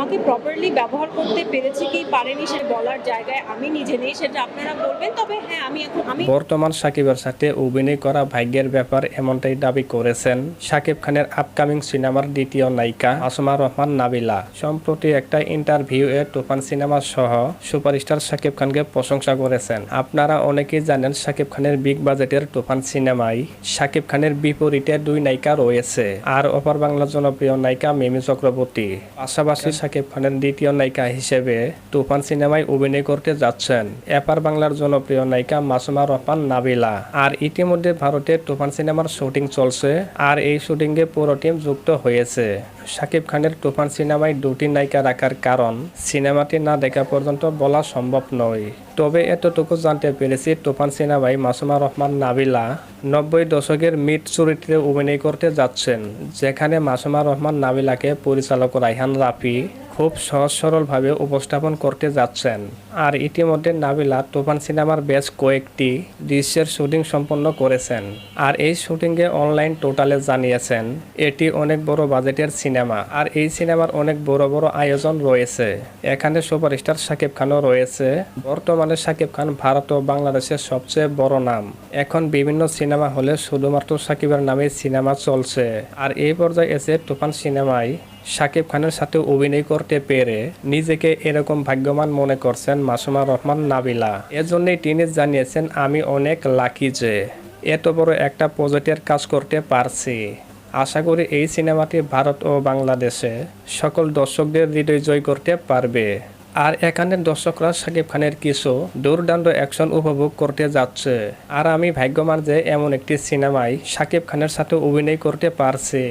আমাকে প্রপারলি ব্যবহার করতে পেরেছি কি পারেনি সে বলার জায়গায় আমি নিজে নেই, সেটা আপনারা বলবেন। তবে হ্যাঁ আমি এখন আমি বর্তমান সাকিবের সাথে অভিনয় করা ভাগ্যের ব্যাপার এমনটাই দাবি করেছেন সাকিব খানের আপকামিং সিনেমার দ্বিতীয় নায়িকা আসমা রহমান নাবিলা। সম্প্রতি একটা ইন্টারভিউ এ তুফান সিনেমা সহ সুপারস্টার সাকিব খানকে প্রশংসা করেছেন। আপনারা অনেকেই জানেন সাকিব খানের বিগ বাজেটের তুফান সিনেমায় সাকিব খানের বিপরীতে দুই নায়িকা রয়েছে। আর অপর বাংলার জনপ্রিয় নায়িকা মিমি চক্রবর্তী। পাশাপাশি সাকিব খানের দ্বিতীয় নায়িকা হিসেবে তুফান সিনেমায় অভিনয় করতে যাচ্ছেন। এপার বাংলার জনপ্রিয় নায়িকা মাসুমা রহমান নাবিলা। আর ইতিমধ্যে ভারতে তুফান সিনেমার শুটিং চলছে আর এই শুটিংয়ে পুরো টিম যুক্ত হয়েছে। সাকিব খানের তুফান সিনেমায় দুটি নায়িকা রাখার কারণ, সিনেমাটি না দেখা পর্যন্ত বলা সম্ভব নয়। তবে এতটুকু জানতে পেরেছি, তুফান সিনেমায় মাসুমা রহমান নাবিলা নব্বই দশকের মিট চরিত্রে অভিনয় করতে যাচ্ছেন, যেখানে মাসুমা রহমান নাবিলাকে পরিচালক রাইহান রাফি খুব সহজ সরলভাবে উপস্থাপন করতে যাচ্ছেন। আর ইতিমধ্যে নাবিলা তুফান সিনেমার বেশ কয়েকটি দৃশ্যের শুটিং সম্পন্ন করেছেন। আর এই শুটিংয়ে অনলাইন টোটালে জানিয়েছেন, এটি অনেক বড় বাজেটের সিনেমা আর এই সিনেমার অনেক বড় বড় আয়োজন রয়েছে। এখানে সুপারস্টার শাকিব খানও রয়েছে। বর্তমানে শাকিব খান ভারত ও বাংলাদেশের সবচেয়ে বড় নাম। এখন বিভিন্ন সিনেমা হলে শুধুমাত্র শাকিবের নামে সিনেমা চলছে। আর এই পর্যায়ে এসে তুফান সিনেমায় শাকিব খানের সাথে অভিনয় করতে পেরে নিজেকে এরকম ভাগ্যবান মনে করছেন মাসুমা রহমান নাবিলা। এজন্যই তিনি জানিয়েছেন, আমি অনেক লাকি যে এত বড় একটা প্রজেক্টের কাজ করতে পারছি। আশা করি এই সিনেমাটি ভারত ও বাংলাদেশে সকল দর্শকদের হৃদয় জয় করতে পারবে। আর এখানে দর্শকরা শাকিব খানের কিছু দুর্দান্ত অ্যাকশন উপভোগ করতে যাচ্ছে। আর আমি ভাগ্যবান যে এমন একটি সিনেমায় শাকিব খানের সাথে অভিনয় করতে পারছি।